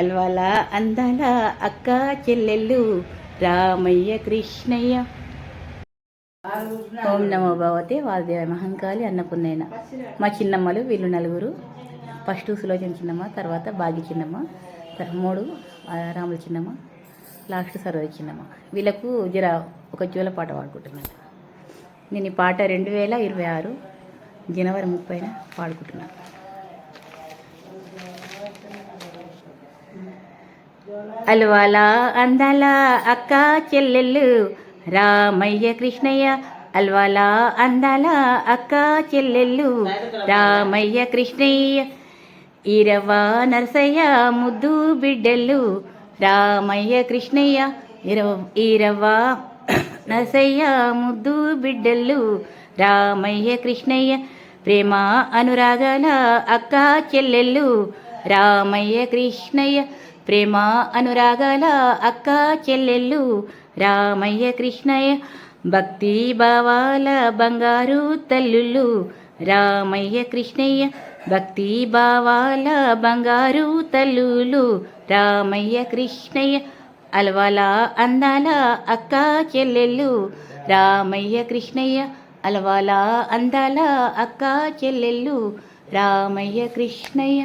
అల్వాల అందాల అక్క చెల్లెళ్ళు రామయ్య కృష్ణయ్య. ఓం నమో భగవతే వాసుదేవ మహంకాళి అన్నపూర్ణైన. మా చిన్నమ్మలు వీళ్ళు నలుగురు. ఫస్ట్ సులోచన చిన్నమ్మ తర్వాత బాగి చిన్నమ్మ మూడు రాముల చిన్నమ్మ లాస్ట్ సరోజ చిన్నమ్మ. వీళ్ళకు జర ఒక జూల పాట పాడుకుంటున్నాను. నేను ఈ పాట రెండు వేల ఇరవై ఆరు జనవరి ముప్పైన పాడుకుంటున్నాను. అలవాల అందాల అక్క చెల్లెళ్ళు. రామయ్య కృష్ణయ్య అల్వాల అందాల అక్క చెల్లెళ్ళు. రామయ్య కృష్ణయ్య ఈరవ్వ నరసయ్య ముద్దు బిడ్డలు. రామయ్య కృష్ణయ్య ఈరవ ఈరవ్వ నరసయ్య ముద్దు బిడ్డలు. రామయ్య కృష్ణయ్య ప్రేమ అనురాగాల అక్క చెల్లెళ్ళు. రామయ్య కృష్ణయ్య ప్రేమ అనురాగాల అక్క చెల్లెళ్ళు రామయ్య కృష్ణయ్య భక్తి భావాల బంగారు తల్లుళ్ళు రామయ్య కృష్ణయ్య భక్తి భావాల బంగారు తల్లులు రామయ్య కృష్ణయ్య అలవాల అందాల అక్క చెల్లెళ్ళు రామయ్య కృష్ణయ్య అలవాల అందాల అక్క చెల్లెళ్ళు రామయ్య కృష్ణయ్య.